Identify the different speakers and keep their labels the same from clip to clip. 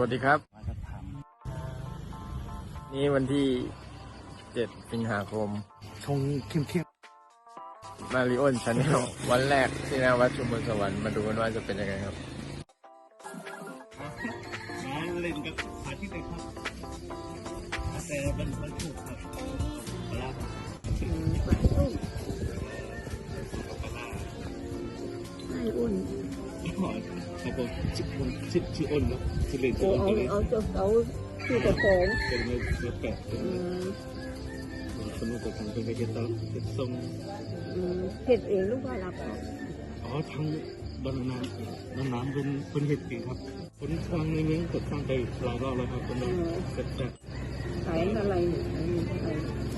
Speaker 1: วัสดีครับ
Speaker 2: มาจะท
Speaker 1: นี่วันที่เจ็ดสิงหาคมำ
Speaker 2: ชงเข้มเข้ม
Speaker 1: มาริโอนชาแนลวันแรกที่หน้าวัดชุมพลสวรรค์มาดูกันว่าจะเป็นยังไงครับ
Speaker 2: มาเล่นกับอาทิตย์เลยครับแต่มันมันถูกครับ
Speaker 3: อ
Speaker 2: ยเขาบอกชิบมันชิบชื่ออ้นเนาะชื่อเล่น
Speaker 3: โอ้
Speaker 2: ชื่ออ้น
Speaker 3: เอา
Speaker 2: ก็เลย
Speaker 3: เอาตัวเอาที่กระโปรง
Speaker 2: เป็นเงินเสือแปะเป็น
Speaker 3: อืม
Speaker 2: สนุกกับทางเป็นเวทีต้อนเป็นทรง
Speaker 3: อืมเห็ดเองลูกว่ารับเอา
Speaker 2: อ๋อทางบนน้ำน้ำน้ำเป็นเป็นเห็ดปีครับคนทางในเมืองกดสร้างไปหลายรอบแล้วครับคนนั้นแต่แต่
Speaker 3: ขายอะไรเนี่ยอันนี้อะไร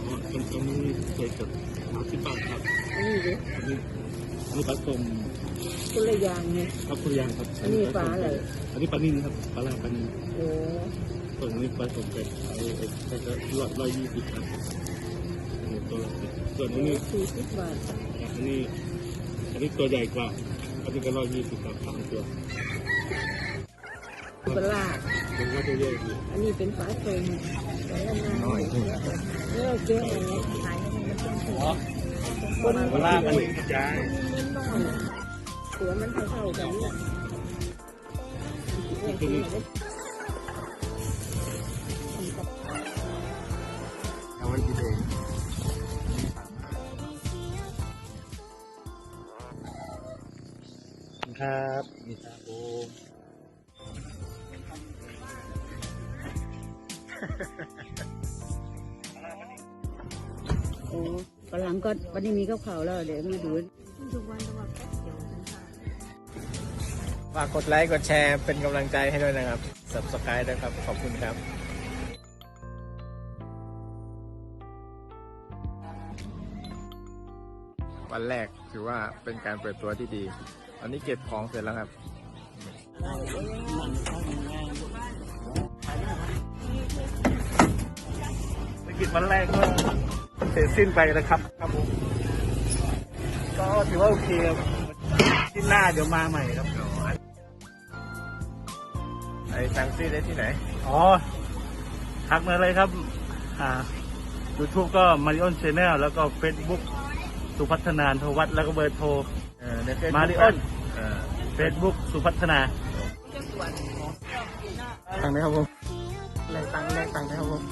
Speaker 2: อ๋อคนตรงนี้เคยกดสามสิบบาทครับ
Speaker 3: อันนี้เด็ก
Speaker 2: อันนี้อันนี้ปลาส้ม
Speaker 3: คนละอย่างไง
Speaker 2: ครับคุณยางครับ
Speaker 3: อันนี้ปลาอะไร
Speaker 2: อันนี้ปลานิ่นครับปลาลาปลานิ่น
Speaker 3: โอ้
Speaker 2: ส่วนนี้ปลาสมเป็ดไอ้ไอ้ไอ้ก็ร้อยร้อยยี่สิบครับอันนี้ตัวละสิบส่วนอันนี้
Speaker 3: สี่สิบบาท
Speaker 2: อันนี้อันนี้ตัวใหญ่กว่าอันนี้ก็ร้อยยี่สิบครับสามตัว
Speaker 3: ปลา
Speaker 2: มันก็จะเยอะอยู่
Speaker 3: อันนี้เป็นปลาเค็มปลาละนาเออเจ๊อะไรขายให้มันเป็นตัวคน
Speaker 2: ปลาลาปลานิ่นจ้า
Speaker 3: น้อย ตัวมันเท่าๆกันเนี่ย
Speaker 1: เอาไว้กินเอง
Speaker 2: ครับมีตาโอ
Speaker 3: โอ้ฝรั่งก็วันนี้มีกับเขาวแล้ว เดี๋ยวมาดูทุกวันทุกวัน
Speaker 1: ฝากกดไลค์กดแชร์เป็นกำลังใจให้ด้วยนะครับ subscribe ด้วยครับ ขอบคุณครับวันแรกถือว่าเป็นการเปิดตัวที่ดี ตอนนี้เก็บของเสร็จแล้วครับ
Speaker 2: ธุรกิจวันแรกก็เสร็จสิ้นไปแล้วครับ ครับผม ก็ถือว่าโอเคครับที่หน้าเดี๋ยวมาใหม่ครับ
Speaker 1: ไอ้ซังซี่ได้ที่ไหน
Speaker 2: อ๋อ ทักมาเลยครับ อ่า YouTube ก็ Marion Channel แล้วก็ Facebook สุพัฒนานทวัฒน์แล้วก็เบอร์โทร
Speaker 1: เออใน Facebook
Speaker 2: มาริออน
Speaker 1: เออ
Speaker 2: Facebook สุพัฒนา
Speaker 1: ตังค์นะครับผมแรงตังค์แรงตังค์นะครับผม